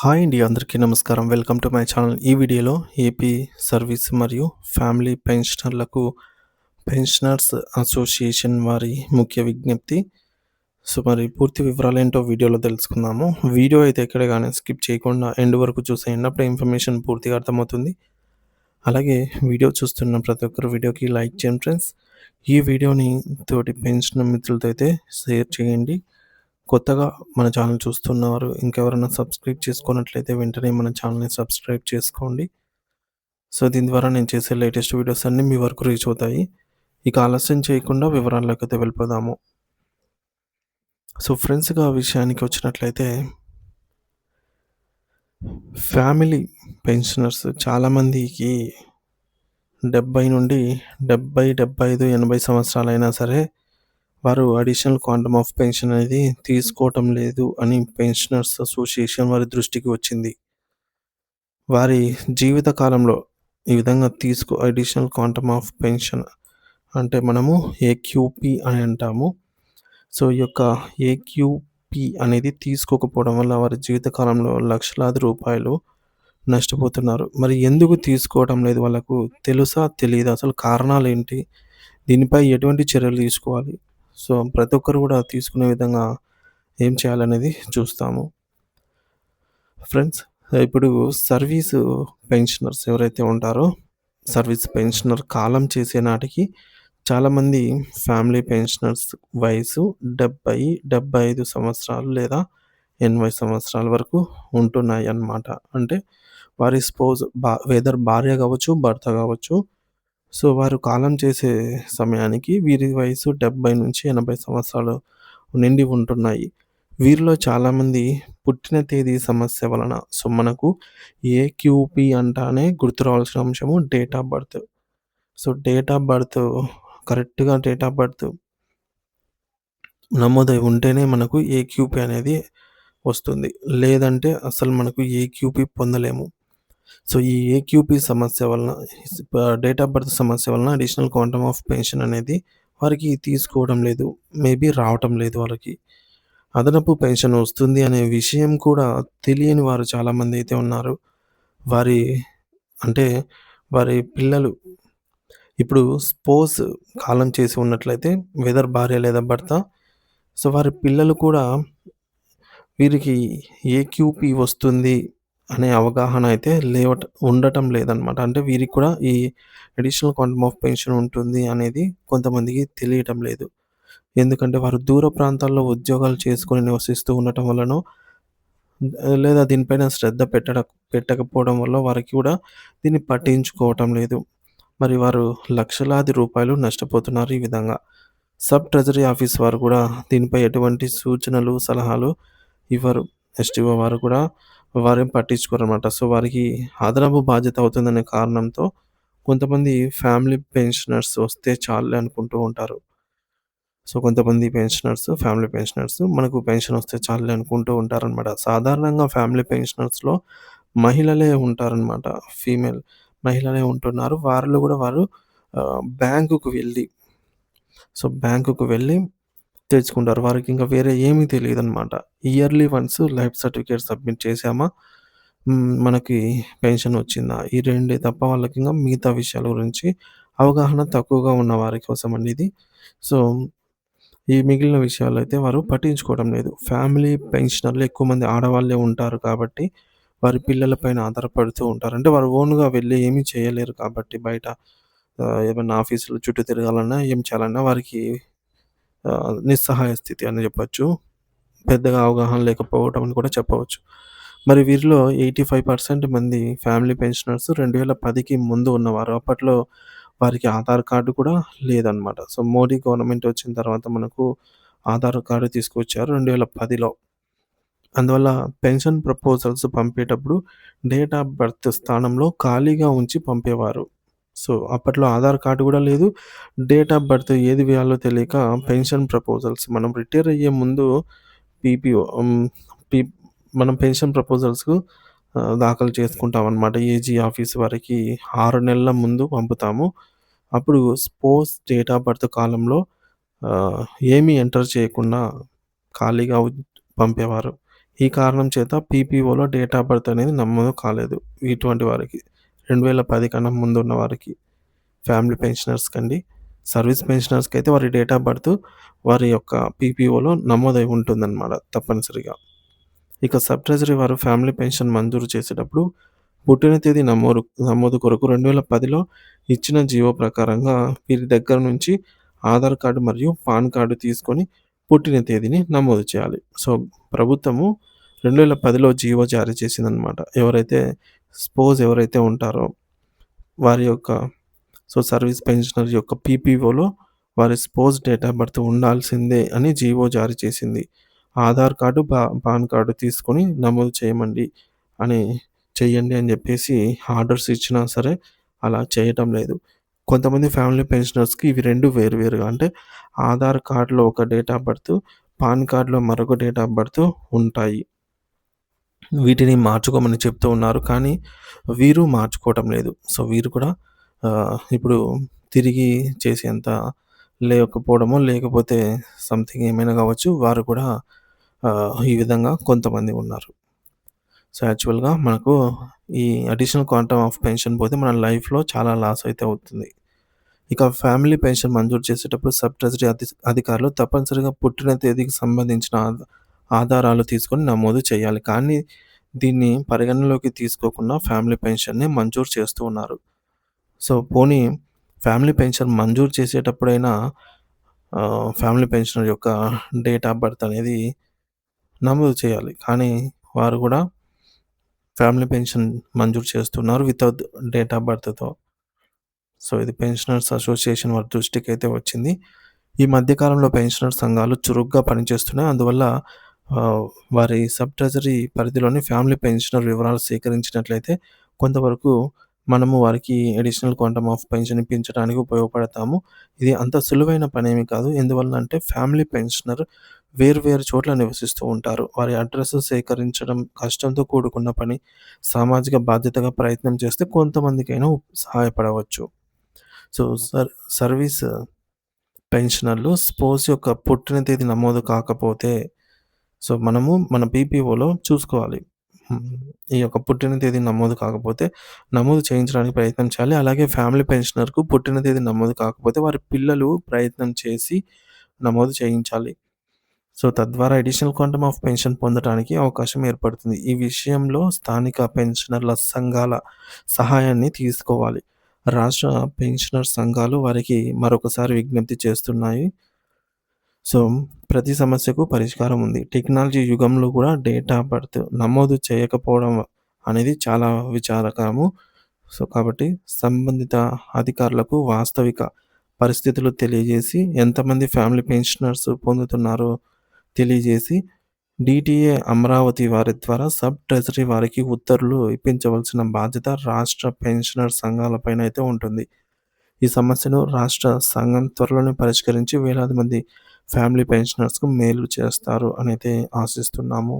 Hi అండి అందరికీ నమస్కారం. Welcome to my channel. ఈ వీడియోలో ఏపీ సర్వీస్ మరియు ఫ్యామిలీ పెన్షనర్లకు పెన్షనర్స్ అసోసియేషన్ వారి ముఖ్య విజ్ఞప్తి. సో మరి పూర్తి వివరాలు ఏంటో వీడియోలో తెలుసుకుందాము. వీడియో అయితే ఎక్కడ కానీ స్కిప్ చేయకుండా ఎండ్ వరకు చూసేయండి. అప్పుడు ఇన్ఫర్మేషన్ పూర్తిగా అర్థమవుతుంది. అలాగే వీడియో చూస్తున్న ప్రతి ఒక్కరు వీడియోకి లైక్ చేయండి ఫ్రెండ్స్. ఈ వీడియోని తోటి పెన్షన్ మిత్రులతో అయితే షేర్ చేయండి. కొత్తగా మన ఛానల్ చూస్తున్నారు ఇంకెవరైనా సబ్స్క్రైబ్ చేసుకున్నట్లయితే వెంటనే మన ఛానల్ని సబ్స్క్రైబ్ చేసుకోండి. సో దీని ద్వారా నేను చేసే లేటెస్ట్ వీడియోస్ అన్నీ మీ వరకు రీచ్ అవుతాయి. ఇక ఆలస్యం చేయకుండా వివరాల్లోకి అయితే వెళ్ళిపోదాము. సో ఫ్రెండ్స్గా విషయానికి వచ్చినట్లయితే ఫ్యామిలీ పెన్షనర్స్ చాలామందికి డెబ్బై నుండి డెబ్బై డెబ్బై ఐదు ఎనభై సంవత్సరాలైనా సరే వారు అడిషనల్ క్వాంటమ్ ఆఫ్ పెన్షన్ అనేది తీసుకోవటం లేదు అని పెన్షనర్స్ అసోసియేషన్ వారి దృష్టికి వచ్చింది. వారి జీవిత కాలంలో ఈ విధంగా తీసుకో అడిషనల్ క్వాంటమ్ ఆఫ్ పెన్షన్ అంటే మనము ఏక్యూపి అని అంటాము. సో ఈ యొక్క ఏక్యూపి అనేది తీసుకోకపోవడం వల్ల వారి జీవితకాలంలో లక్షలాది రూపాయలు నష్టపోతున్నారు. మరి ఎందుకు తీసుకోవడం లేదు వాళ్ళకు? తెలుసా? తెలియదు అసలు కారణాలు ఏంటి? దీనిపై ఎటువంటి చర్యలు తీసుకోవాలి? సో ప్రతి ఒక్కరు కూడా తీసుకునే విధంగా ఏం చేయాలనేది చూస్తాము. ఫ్రెండ్స్ ఇప్పుడు సర్వీసు పెన్షనర్స్ ఎవరైతే ఉంటారో సర్వీస్ పెన్షనర్ కాలం చేసే నాటికి చాలామంది ఫ్యామిలీ పెన్షనర్స్ వయసు డెబ్బై డెబ్బై ఐదు సంవత్సరాలు లేదా ఎనభై సంవత్సరాల వరకు ఉంటున్నాయి అన్నమాట అంటే వారి స్పోజ్ బా వెదర్ భార్య కావచ్చు భర్త కావచ్చు సో వారు కాలం చేసే సమయానికి వీరి వయసు డెబ్బై నుంచి ఎనభై సంవత్సరాలు నిండి ఉంటున్నాయి. వీరిలో చాలామంది పుట్టిన తేదీ సమస్య వలన సో మనకు ఏక్యూపీ అంటానే గుర్తు రావాల్సిన అంశము date of birth so date of birth కరెక్ట్గా డేట్ ఆఫ్ బర్త్ నమోదై ఉంటేనే మనకు ఏక్యూపీ అనేది వస్తుంది. లేదంటే అసలు మనకు ఏక్యూపీ పొందలేము. సో ఈ ఏక్యూపీ సమస్య వలన డేట్ ఆఫ్ బర్త్ సమస్య వలన అడిషనల్ క్వాంటమ్ ఆఫ్ పెన్షన్ అనేది వారికి తీసుకోవడం లేదు. మేబీ రావటం లేదు వాళ్ళకి. అదనపు పెన్షన్ వస్తుంది అనే విషయం కూడా తెలియని వారు చాలామంది అయితే ఉన్నారు. వారి అంటే వారి పిల్లలు ఇప్పుడు స్పోర్ట్స్ కాలం చేసి ఉన్నట్లయితే వెదర్ భార్య లేదా భర్త సో వారి పిల్లలు కూడా వీరికి ఏక్యూపీ వస్తుంది. అనే అవగాహన అయితే లేవట ఉండటం లేదనమాట అంటే వీరికి కూడా ఈ అడిషనల్ క్వాంటమ్ ఆఫ్ పెన్షన్ ఉంటుంది అనేది కొంతమందికి తెలియటం లేదు. ఎందుకంటే వారు దూర ప్రాంతాల్లో ఉద్యోగాలు చేసుకొని నివసిస్తూ ఉండటం వలన లేదా దీనిపైన శ్రద్ధ పెట్టడ పెట్టకపోవడం వల్ల వారికి కూడా దీన్ని పట్టించుకోవటం లేదు. మరి వారు లక్షలాది రూపాయలు నష్టపోతున్నారు ఈ విధంగా. సబ్ ట్రెజరీ ఆఫీస్ వారు కూడా దీనిపై ఎటువంటి సూచనలు సలహాలు ఇవ్వరు. ఎస్టీఓ వారు కూడా వారేం పట్టించుకోరనమాట సో వారికి అదనపు బాధ్యత అవుతుందనే కారణంతో కొంతమంది ఫ్యామిలీ పెన్షనర్స్ వస్తే చాలు అనుకుంటూ ఉంటారు. సో కొంతమంది పెన్షనర్స్ ఫ్యామిలీ పెన్షనర్స్ మనకు పెన్షన్ వస్తే చాలు అనుకుంటూ ఉంటారనమాట సాధారణంగా ఫ్యామిలీ పెన్షనర్స్లో మహిళలే ఉంటారనమాట ఫీమేల్ మహిళలే ఉంటున్నారు. వారిలో కూడా వారు బ్యాంకుకు వెళ్ళి సో బ్యాంకుకు వెళ్ళి తెచ్చుకుంటారు. వారికి ఇంకా వేరే ఏమీ తెలియదు అనమాట yearly once life certificate submit చేసామా మనకి పెన్షన్ వచ్చిందా? ఈ రెండే తప్ప వాళ్ళకి ఇంకా మిగతా విషయాల గురించి అవగాహన తక్కువగా ఉన్న వారి కోసం అండి ఇది. సో ఈ మిగిలిన విషయాలు అయితే వారు పట్టించుకోవడం లేదు. ఫ్యామిలీ పెన్షనర్లు ఎక్కువ మంది ఆడవాళ్ళే ఉంటారు కాబట్టి వారి పిల్లలపైన ఆధారపడుతూ ఉంటారు. అంటే వారు ఓన్గా వెళ్ళి ఏమీ చేయలేరు కాబట్టి బయట ఏమైనా ఆఫీసులు చుట్టూ తిరగాలన్నా ఏం చేయాలన్నా వారికి నిస్సహాయ స్థితి అని చెప్పచ్చు. పెద్దగా అవగాహన లేకపోవడం అని కూడా చెప్పవచ్చు. మరి వీరిలో ఎయిటీ ఫైవ్ పర్సెంట్ మంది ఫ్యామిలీ పెన్షనర్స్ రెండు వేల పదికి ముందు ఉన్నవారు. అప్పట్లో వారికి ఆధార్ కార్డు కూడా లేదనమాట సో మోడీ గవర్నమెంట్ వచ్చిన తర్వాత మనకు ఆధార్ కార్డు తీసుకొచ్చారు రెండు వేల పదిలో. అందువల్ల పెన్షన్ ప్రపోజల్స్ పంపేటప్పుడు డేట్ ఆఫ్ బర్త్ స్థానంలో ఖాళీగా ఉంచి పంపేవారు. సో అప్పట్లో ఆధార్ కార్డు కూడా లేదు. డేట్ ఆఫ్ బర్త్ ఏది వేయాలో తెలియక పెన్షన్ ప్రపోజల్స్. మనం రిటైర్ అయ్యే ముందు పీపీఓ పీ మనం పెన్షన్ ప్రపోజల్స్కు దాఖలు చేసుకుంటాం అనమాట ఏజీ ఆఫీస్ వారికి ఆరు నెలల ముందు పంపుతాము. అప్పుడు స్పోర్ట్స్ డేట్ ఆఫ్ బర్త్ కాలంలో ఏమీ ఎంటర్ చేయకుండా ఖాళీగా పంపేవారు. ఈ కారణం చేత పీపీఓలో డేట్ ఆఫ్ బర్త్ అనేది నమోదు కాలేదు ఇటువంటి వారికి. రెండు వేల పది కన్నా ముందు ఉన్న వారికి ఫ్యామిలీ పెన్షనర్స్కి అండి సర్వీస్ పెన్షనర్స్కి అయితే వారి డేట్ ఆఫ్ బర్త్ వారి యొక్క పీపీఓలో నమోదై ఉంటుందన్నమాట తప్పనిసరిగా. ఇక సబ్ ట్రెజరీ వారు ఫ్యామిలీ పెన్షన్ మంజూరు చేసేటప్పుడు పుట్టిన తేదీ నమోదు నమోదు కొరకు రెండు వేల పదిలో ఇచ్చిన జీవో ప్రకారంగా వీరి దగ్గర నుంచి ఆధార్ కార్డు మరియు పాన్ కార్డు తీసుకొని పుట్టిన తేదీని నమోదు చేయాలి. సో ప్రభుత్వము రెండు వేల పదిలో జీవో జారీ చేసిందనమాట ఎవరైతే స్పోజ్ ఎవరైతే ఉంటారో వారి యొక్క సో సర్వీస్ పెన్షనర్ యొక్క పీపీఓలో వారి స్పోజ్ డేట్ ఆఫ్ బర్త్ ఉండాల్సిందే అని జీవో జారీ చేసింది. ఆధార్ కార్డు పా పాన్ కార్డు తీసుకొని నమోదు చేయమండి అని చెయ్యండి అని చెప్పేసి ఆర్డర్స్ ఇచ్చినా సరే అలా చేయటం లేదు. కొంతమంది ఫ్యామిలీ పెన్షనర్స్కి ఇవి రెండు వేరు వేరుగా అంటే ఆధార్ కార్డులో ఒక డేట్ ఆఫ్ బర్త్ పాన్ కార్డులో మరొక డేట్ ఆఫ్ బర్త్ ఉంటాయి. వీటిని మార్చుకోమని చెప్తూ ఉన్నారు కానీ వీరు మార్చుకోవటం లేదు. సో వీరు కూడా ఇప్పుడు తిరిగి చేసేంత లేకపోవడమో లేకపోతే సంథింగ్ ఏమైనా కావచ్చు వారు కూడా ఈ విధంగా కొంతమంది ఉన్నారు. సో యాక్చువల్గా మనకు ఈ అడిషనల్ క్వాంటమ్ ఆఫ్ పెన్షన్ పోతే మన లైఫ్లో చాలా లాస్ అయితే అవుతుంది. ఇక ఫ్యామిలీ పెన్షన్ మంజూరు చేసేటప్పుడు సబ్ ట్రెజరీ అధి అధికారులు తప్పనిసరిగా పుట్టిన తేదీకి సంబంధించిన ఆధారాలు తీసుకొని నమోదు చేయాలి. కానీ దీన్ని పరిగణనలోకి తీసుకోకుండా ఫ్యామిలీ పెన్షన్ని మంజూరు చేస్తూ ఉన్నారు. సో పోనీ ఫ్యామిలీ పెన్షన్ మంజూరు చేసేటప్పుడైనా ఫ్యామిలీ పెన్షనర్ యొక్క డేట్ ఆఫ్ బర్త్ అనేది నమోదు చేయాలి. కానీ వారు కూడా ఫ్యామిలీ పెన్షన్ మంజూరు చేస్తున్నారు వితౌట్ డేట్ ఆఫ్ బర్త్తో. సో ఇది పెన్షనర్స్ అసోసియేషన్ వారి దృష్టికి అయితే వచ్చింది. ఈ మధ్యకాలంలో పెన్షనర్ సంఘాలు చురుగ్గా పనిచేస్తున్నాయి. అందువల్ల వారి సబ్ ట్రెజరీ పరిధిలోని ఫ్యామిలీ పెన్షనర్ వివరాలు సేకరించినట్లయితే కొంతవరకు మనము వారికి అడిషనల్ క్వాంటమ్ ఆఫ్ పెన్షన్ ఇప్పించడానికి ఉపయోగపడతాము. ఇది అంత సులువైన పనేమి కాదు. ఎందువల్ల అంటే ఫ్యామిలీ పెన్షనర్ వేరు వేరు చోట్ల నివసిస్తూ ఉంటారు. వారి అడ్రస్ సేకరించడం కష్టంతో కూడుకున్న పని సామాజిక బాధ్యతగా ప్రయత్నం చేస్తే కొంతమందికైనా సహాయపడవచ్చు. సో సర్ సర్వీస్ పెన్షనర్లు స్పోర్ట్స్ యొక్క పుట్టిన తేదీ నమోదు కాకపోతే సో మనము మన పీపీఓలో చూసుకోవాలి. ఈ యొక్క పుట్టిన తేదీ నమోదు కాకపోతే నమోదు చేయించడానికి ప్రయత్నం చేయాలి. అలాగే ఫ్యామిలీ పెన్షనర్కు పుట్టిన తేదీ నమోదు కాకపోతే వారి పిల్లలు ప్రయత్నం చేసి నమోదు చేయించాలి. సో తద్వారా అడిషనల్ క్వాంటమ్ ఆఫ్ పెన్షన్ పొందడానికి అవకాశం ఏర్పడుతుంది. ఈ విషయంలో స్థానిక పెన్షనర్ల సంఘాల సహాయాన్ని తీసుకోవాలి. రాష్ట్ర పెన్షనర్ సంఘాలు వారికి మరొకసారి విజ్ఞప్తి చేస్తున్నాయి. సో ప్రతి సమస్యకు పరిష్కారం ఉంది. టెక్నాలజీ యుగంలో కూడా డేటా బర్త్ నమోదు చేయకపోవడం అనేది చాలా విచారకరము. సో కాబట్టి సంబంధిత అధికారులకు వాస్తవిక పరిస్థితులు తెలియజేసి ఎంతమంది ఫ్యామిలీ పెన్షనర్స్ పొందుతున్నారో తెలియజేసి డిటిఏ అమరావతి వారి ద్వారా సబ్ ట్రెజరీ వారికి ఉత్తర్వులు ఇప్పించవలసిన బాధ్యత రాష్ట్ర పెన్షనర్ సంఘాలపైన అయితే ఉంటుంది. ఈ సమస్యను రాష్ట్ర సంఘం త్వరలోనే పరిష్కరించి వేలాది మంది ఫ్యామిలీ పెన్షనర్స్కు మేలు చేస్తారు అని అయితే ఆశిస్తున్నాము.